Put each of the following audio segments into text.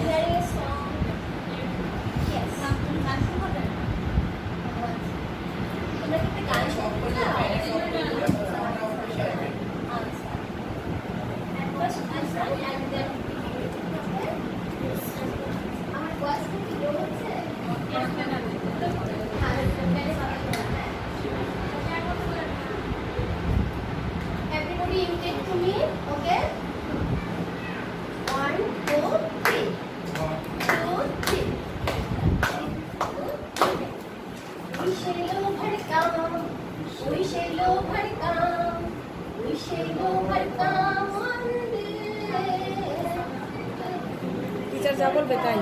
hearing a. Teacher যা বলবে তাই।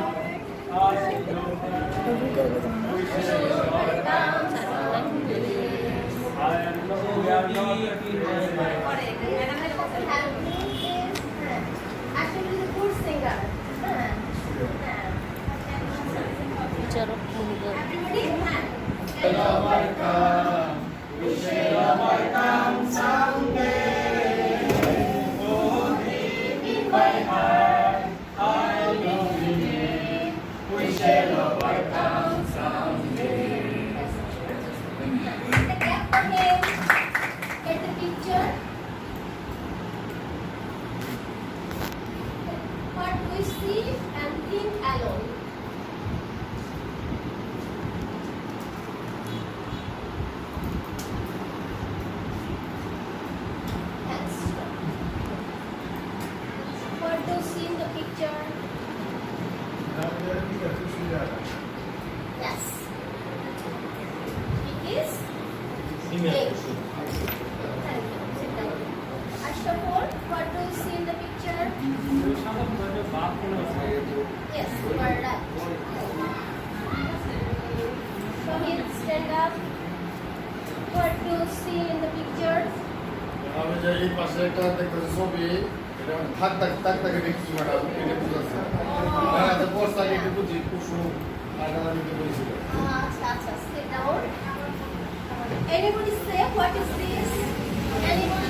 Charak মুন্দ Chúa mọi tam sáng đêm যে এই পাশে একটা দেখতেছি ছবি, এটা থাক থাক থাক থাকে দেখছি ম্যাডাম, এটা বুঝাচ্ছে হ্যাঁ, আচ্ছা বর্ষা এটা বুঝি কুসু আর দাদা দিকে বলেছিল আচ্ছা আচ্ছা সেটা ওর Anyone is there? What is this? Anyone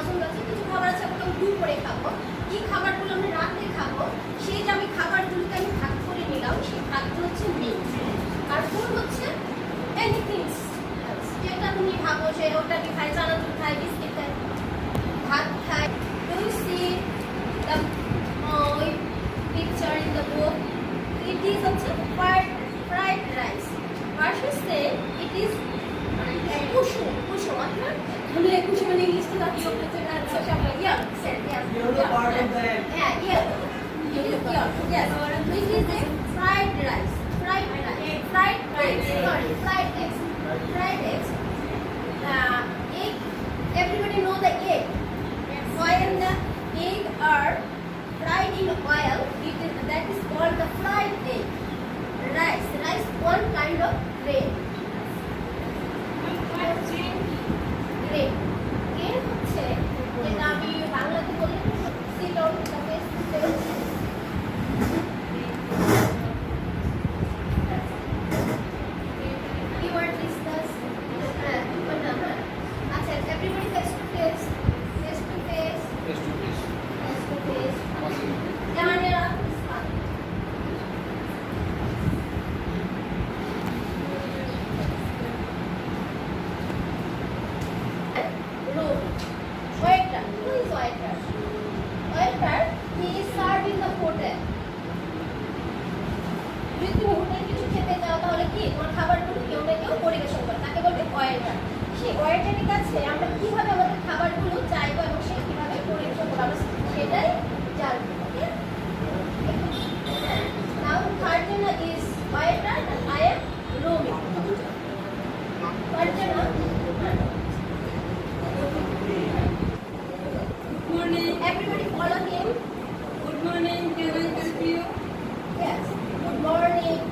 পছন্দ আছে, কিছু খাবার আছে ওটা ডু করে খাব। কি খাবারগুলো আমি রাতে খাব, সেই যে আমি খাবারগুলোকে আমি ভাগ করে নিলাম, সেই ভাগগুলো হচ্ছে মিক্স আর ফুল হচ্ছে এনিথিংস যেটা তুমি খাব সে ওটা কি খাই চানাচুর খায় বিস্কিট খাই, ভাত খাই লুসি ওই picture in the book it is হচ্ছে fried fried rice versus say it is kusum. on her. Ano eh, kung siya manilista na yung. Yeah, yeah. You're the part of them. Yeah, yeah. Yes. This is a fried rice. Fried rice. নিয়ে তোমার খাবারগুলো কেউ না কেউ পরিবেশন করে তাকে বলবে অয়েলটা সেই অয়েলটাকে কাছে আমরা কীভাবে আমাদের খাবারগুলো চাইব এবং সে কীভাবে পরিবেশন করাবো সেটাই জানব Good morning.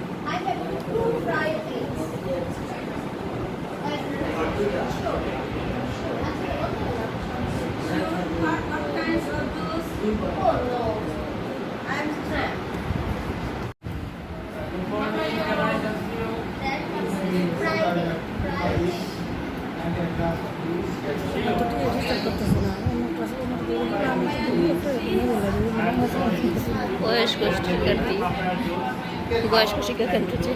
বয়স্ক শিক্ষার্থী। বয়স্ক শিক্ষাকেন্দ্র যে